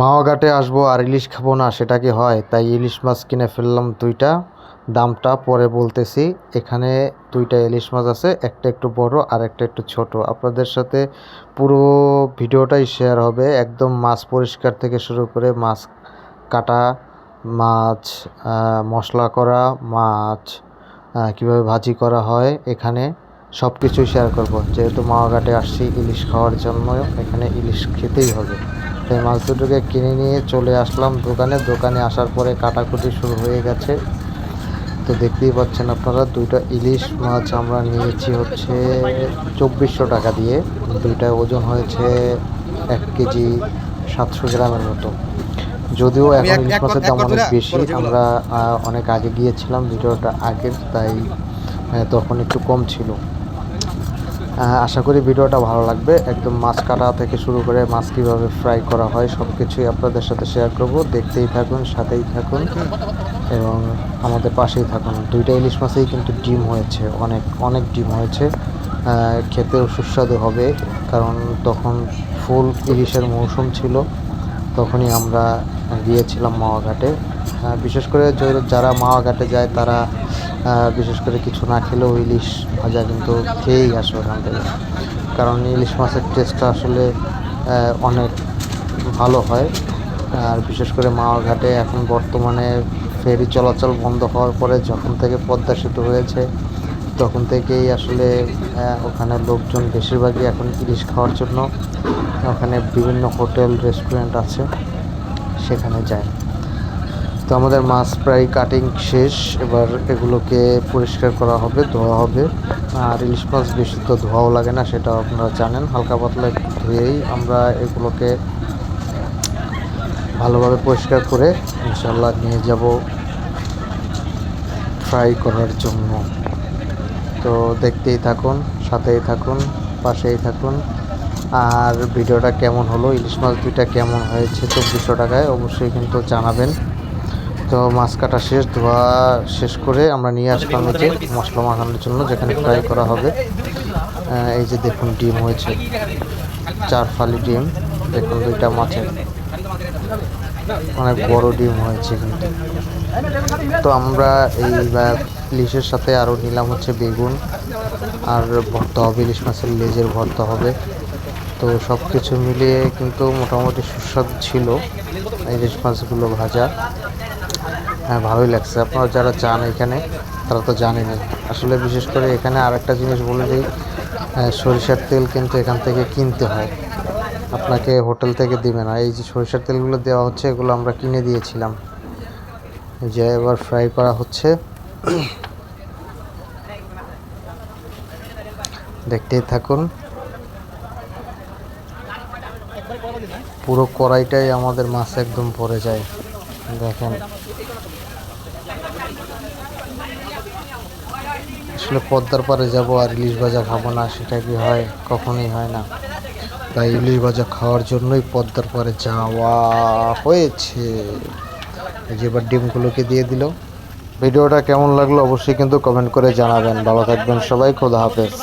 মাওয়া ঘাটে আসব আর ইলিশ খাব না, সেটা কি হয়? তাই ইলিশ মাছ কিনে ফেললাম দুইটা। দামটা পরে বলতেছি। এখানে দুইটা ইলিশ মাছ আছে, একটা একটু বড় আর একটা একটু ছোট। আপনাদের সাথে পুরো ভিডিওটাই শেয়ার হবে। একদম মাছ পরিষ্কার থেকে শুরু করে মাছ কাটা, মাছ মশলা করা, মাছ কীভাবে ভাজি করা হয়, এখানে সব কিছুই শেয়ার করব। যেহেতু মাওয়াঘাটে আসছি ইলিশ খাওয়ার জন্য, এখানে ইলিশ খেতেই হবে। তাই মাছ দুটোকে কিনে নিয়ে চলে আসলাম দোকানে। দোকানে আসার পরে কাটাকুটি শুরু হয়ে গেছে। তো দেখতেই পাচ্ছেন আপনারা দুইটা ইলিশ মাছ আমরা নিয়েছি হচ্ছে চব্বিশশো টাকা দিয়ে। দুইটা ওজন হয়েছে এক কেজি সাতশো গ্রামের মতো। যদিও এখন ইলিশ মাছের দাম অনেক বেশি। আমরা অনেক আগে গিয়েছিলাম ভিডিওটা আগের তাই তখন একটু কম ছিল। আশা করি ভিডিওটা ভালো লাগবে। একদম মাছ কাটা থেকে শুরু করে মাছ কীভাবে ফ্রাই করা হয় সব কিছুই আপনাদের সাথে শেয়ার করব। দেখতেই থাকুন, সাথেই থাকুন এবং আমাদের পাশেই থাকুন। দুইটা ইলিশ মাছেই কিন্তু ডিম হয়েছে, অনেক অনেক ডিম হয়েছে। খেতেও সুস্বাদু হবে, কারণ তখন ফুল ইলিশের মৌসুম ছিল, তখনই আমরা গিয়েছিলাম মাওয়াঘাটে বিশেষ করে যারা মাওয়াঘাটে যায়, তারা বিশেষ করে কিছু না খেলেও ইলিশ ভাজা কিন্তু খেয়েই আসে ওখান থেকে। কারণ ইলিশ মাছের টেস্টটা আসলে অনেক ভালো হয়। আর বিশেষ করে মাওয়া ঘাটে এখন বর্তমানে ফেরি চলাচল বন্ধ হওয়ার পরে যখন থেকে পদ্মা সেতু হয়েছে, তখন থেকেই আসলে ওখানে লোকজন বেশিরভাগই এখন ইলিশ খাওয়ার জন্য। ওখানে বিভিন্ন হোটেল, রেস্টুরেন্ট আছে, সেখানে যায়। তো আমাদের মাছ প্রায় কাটিং শেষ। এবার এগুলোকে পরিষ্কার করা হবে, ধোয়া হবে। আর ইলিশ মাছ বেশি তো ধোয়াও লাগে না সেটা আপনারা জানেন। হালকা পাতলা একটু ধুয়েই আমরা এগুলোকে ভালোভাবে পরিষ্কার করে ইনশাল্লাহ নিয়ে যাব ফ্রাই করার জন্য। তো দেখতেই থাকুন, সাথেই থাকুন, পাশেই থাকুন। আর ভিডিওটা কেমন হলো? ইলিশ মাছ দুইটা কেমন হয়েছে? চব্বিশশো টাকায় অবশ্যই কিন্তু জানাবেন। তো মাছ কাটা শেষ, ধোয়া শেষ করে আমরা নিয়ে আসলাম যে মশলা মাখানোর জন্য, যেখানে ফ্রাই করা হবে। এই যে দেখুন ডিম হয়েছে। চার ফালি ডিম। দেখুন দুইটা মাছের। অনেক বড় ডিম হয়েছে কিন্তু। তো আমরা এই ইলিশের সাথে আরও নিলাম হচ্ছে বেগুন। আর ভর্তা হবে, ইলিশ মাছের লেজের ভর্তা হবে। তো সব কিছু মিলিয়ে কিন্তু মোটামুটি সুস্বাদু ছিল ইলিশ মাছগুলো ভাজা। হ্যাঁ ভালোই লাগছে। আপনারা যারা চান এখানে তারা তো জানেনই। আসলে বিশেষ করে এখানে আরেকটা জিনিস বলে দিই আহ, সরিষার তেল কিন্তু এখান থেকে কিনতে হয়। আপনাকে হোটেল থেকে দিবে না। এই যে সরিষার তেলগুলো দেওয়া হচ্ছে এগুলো আমরা কিনে দিয়েছিলাম। যে এবার ফ্রাই করা হচ্ছে। দেখতেই থাকুন। পুরো কড়াইটাই আমাদের মাছ একদম পড়ে যায়। দেখেন আসলে পদ্মার পারে যাব আর ইলিশ ভাজা খাব না, সেটা কি হয়? কখনোই হয় না। তাই ইলিশ ভাজা খাওয়ার জন্যই পদ্মার পারে যাওয়া হয়েছে। এই যে এবার ডিমগুলোকে দিয়ে দিল। ভিডিওটা কেমন লাগল অবশ্যই কিন্তু কমেন্ট করে জানাবেন। ভালো থাকবেন সবাই, খোদা হাফেজ।